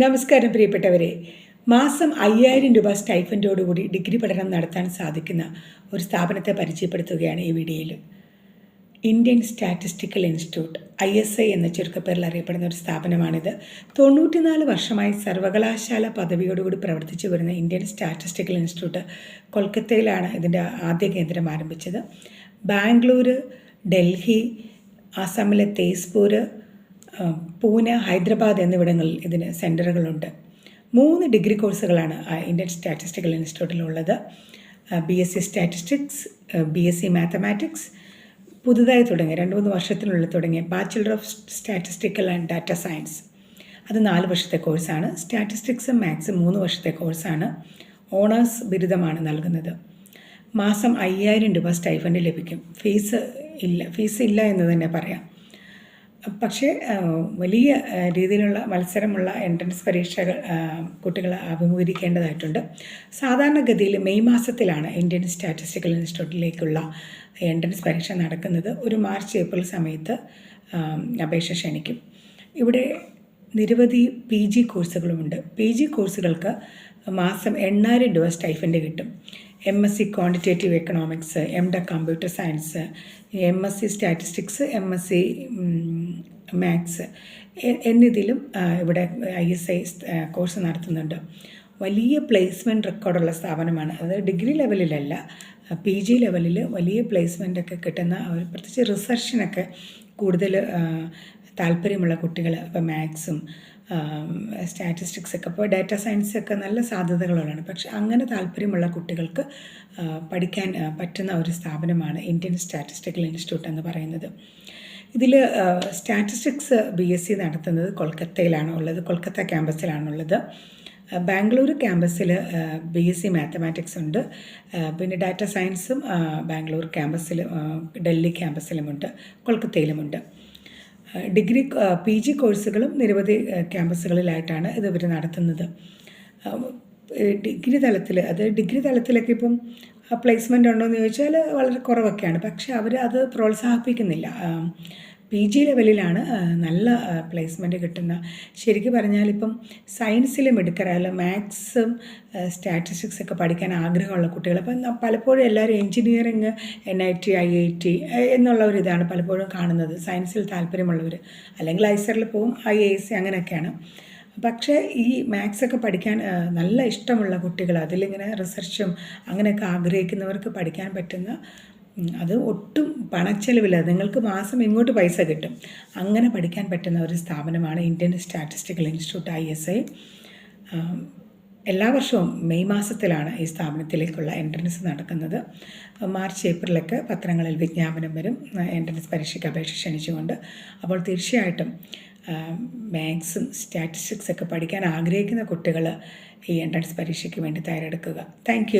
നമസ്കാരം പ്രിയപ്പെട്ടവരെ. മാസം അയ്യായിരം രൂപ സ്റ്റൈഫന്റോടുകൂടി ഡിഗ്രി പഠനം നടത്താൻ സാധിക്കുന്ന ഒരു സ്ഥാപനത്തെ പരിചയപ്പെടുത്തുകയാണ് ഈ വീഡിയോയിൽ Indian statistical institute I S I എന്ന ചുരുക്കപ്പേരിൽ അറിയപ്പെടുന്ന ഒരു സ്ഥാപനമാണിത്. തൊണ്ണൂറ്റിനാല് വർഷമായി സർവകലാശാല പദവിയോടുകൂടി പ്രവർത്തിച്ചു വരുന്ന ഇന്ത്യൻ സ്റ്റാറ്റിസ്റ്റിക്കൽ ഇൻസ്റ്റിറ്റ്യൂട്ട് കൊൽക്കത്തയിലാണ് ഇതിന്റെ ആദ്യ കേന്ദ്രം ആരംഭിച്ചത്. ബാംഗ്ലൂർ ഡൽഹി അസമിലെ തേസ്പൂർ പൂന ഹൈദരാബാദ് എന്നിവിടങ്ങളിൽ ഇതിന് സെന്ററുകളുണ്ട് മൂന്ന് ഡിഗ്രി കോഴ്സുകളാണ് Indian statistical ഇൻസ്റ്റിറ്റ്യൂട്ടിലുള്ളത്. B S C statistics B S C mathematics പുതുതായി തുടങ്ങിയ രണ്ട് മൂന്ന് വർഷത്തിനുള്ളിൽ തുടങ്ങിയ bachelor of statistical and data science അത് നാല് വർഷത്തെ കോഴ്സാണ്. സ്റ്റാറ്റിസ്റ്റിക്സും മാത്സും മൂന്ന് വർഷത്തെ കോഴ്സാണ്. ഓണേഴ്സ് ബിരുദമാണ് നൽകുന്നത്. മാസം അയ്യായിരം രൂപ സ്റ്റൈഫൻഡ് ലഭിക്കും. ഫീസ് ഇല്ല ഫീസ് ഇല്ല എന്ന് തന്നെ പറയാം. പക്ഷേ വലിയ രീതിയിലുള്ള മത്സരമുള്ള എൻട്രൻസ് പരീക്ഷകൾ കുട്ടികൾ അഭിമുഖീകരിക്കേണ്ടതായിട്ടുണ്ട്. സാധാരണഗതിയിൽ മെയ് മാസത്തിലാണ് ഇന്ത്യൻ സ്റ്റാറ്റിസ്റ്റിക്കൽ ഇൻസ്റ്റിറ്റ്യൂട്ടിലേക്കുള്ള എൻട്രൻസ് പരീക്ഷ നടക്കുന്നത്. ഒരു മാർച്ച് ഏപ്രിൽ സമയത്ത് അപേക്ഷ ക്ഷണിക്കും. ഇവിടെ നിരവധി പി ജി കോഴ്സുകളുമുണ്ട്. പി ജി കോഴ്സുകൾക്ക് മാസം എണ്ണായിരം രൂപ സ്റ്റൈഫന്റ് കിട്ടും. M S C quantitative economics M ഡ computer science M S C statistics M S C maths എന്നിതിലും ഇവിടെ ഐ എസ് ഐ കോഴ്സ് നടത്തുന്നുണ്ട്. വലിയ പ്ലേസ്മെന്റ് റെക്കോർഡുള്ള സ്ഥാപനമാണ്. അത് ഡിഗ്രി ലെവലിലല്ല പി ജി ലെവലിൽ വലിയ പ്ലേസ്മെന്റ് ഒക്കെ കിട്ടുന്ന ഒരു പ്രത്യേകിച്ച് റിസർച്ചിനൊക്കെ കൂടുതൽ താല്പര്യമുള്ള കുട്ടികൾ ഇപ്പോൾ മാത്സും സ്റ്റാറ്റിസ്റ്റിക്സ് ഒക്കെ. ഇപ്പോൾ ഡാറ്റ സയൻസ് ഒക്കെ നല്ല സാധ്യതകളുള്ളതാണ്. പക്ഷെ അങ്ങനെ താല്പര്യമുള്ള കുട്ടികൾക്ക് പഠിക്കാൻ പറ്റുന്ന ഒരു സ്ഥാപനമാണ് ഇന്ത്യൻ സ്റ്റാറ്റിസ്റ്റിക്കൽ ഇൻസ്റ്റിറ്റ്യൂട്ട് എന്ന് പറയുന്നത്. ഇതിൽ സ്റ്റാറ്റിസ്റ്റിക്സ് ബി എസ് സി നടത്തുന്നത് കൊൽക്കത്തയിലാണ് ഉള്ളത്. കൊൽക്കത്ത ക്യാമ്പസിലാണുള്ളത് ബാംഗ്ലൂർ ക്യാമ്പസിൽ ബി എസ് സി മാത്തമാറ്റിക്സ് ഉണ്ട്. പിന്നെ ഡാറ്റ സയൻസും ബാംഗ്ലൂർ ക്യാമ്പസിൽ ഡൽഹി ക്യാമ്പസിലുമുണ്ട്. കൊൽക്കത്തയിലുമുണ്ട്. ഡിഗ്രി പി ജി കോഴ്സുകളും നിരവധി ക്യാമ്പസുകളിലായിട്ടാണ് ഇത് ഇവർ നടത്തുന്നത് ഡിഗ്രി തലത്തിൽ അത് ഡിഗ്രി തലത്തിലൊക്കെ ഇപ്പം പ്ലേസ്മെന്റ് ഉണ്ടോ എന്ന് ചോദിച്ചാൽ വളരെ കുറവൊക്കെയാണ്. പക്ഷേ അവർ അത് പ്രോത്സാഹിപ്പിക്കുന്നില്ല. പി ജി ലെവലിലാണ് നല്ല പ്ലേസ്മെന്റ് കിട്ടുന്ന. ശരിക്കും പറഞ്ഞാൽ ഇപ്പം സയൻസിലും എടുക്കറല്ല മാത്സും സ്റ്റാറ്റിസ്റ്റിക്സ് ഒക്കെ പഠിക്കാൻ ആഗ്രഹമുള്ള കുട്ടികൾ. അപ്പം പലപ്പോഴും എല്ലാവരും engineering N I T I I T എന്നുള്ള ഒരു പലപ്പോഴും കാണുന്നത്. സയൻസിൽ താല്പര്യമുള്ളവർ അല്ലെങ്കിൽ ഐസറിൽ പോവും ഐ എ എസ് അങ്ങനെയൊക്കെയാണ്. പക്ഷേ ഈ മാത്സൊക്കെ പഠിക്കാൻ നല്ല ഇഷ്ടമുള്ള കുട്ടികൾ അതിലിങ്ങനെ റിസർച്ചും അങ്ങനെയൊക്കെ ആഗ്രഹിക്കുന്നവർക്ക് പഠിക്കാൻ പറ്റുന്ന അത് ഒട്ടും പണച്ചെലവില്ല. നിങ്ങൾക്ക് മാസം ഇങ്ങോട്ട് പൈസ കിട്ടും? അങ്ങനെ പഠിക്കാൻ പറ്റുന്ന ഒരു സ്ഥാപനമാണ് Indian statistical institute I S I. എല്ലാ വർഷവും മെയ് മാസത്തിലാണ് ഈ സ്ഥാപനത്തിലേക്കുള്ള എൻട്രൻസ് നടക്കുന്നത്. മാർച്ച് ഏപ്രിലൊക്കെ പത്രങ്ങളിൽ വിജ്ഞാപനം വരും. എൻട്രൻസ് പരീക്ഷയ്ക്ക് അപേക്ഷ ക്ഷണിച്ചുകൊണ്ട്. അപ്പോൾ തീർച്ചയായിട്ടും മാത്സും സ്റ്റാറ്റിസ്റ്റിക്സ് ഒക്കെ പഠിക്കാൻ ആഗ്രഹിക്കുന്ന കുട്ടികൾ ഈ എൻട്രൻസ് പരീക്ഷയ്ക്ക് വേണ്ടി തയ്യാറെടുക്കുക. താങ്ക്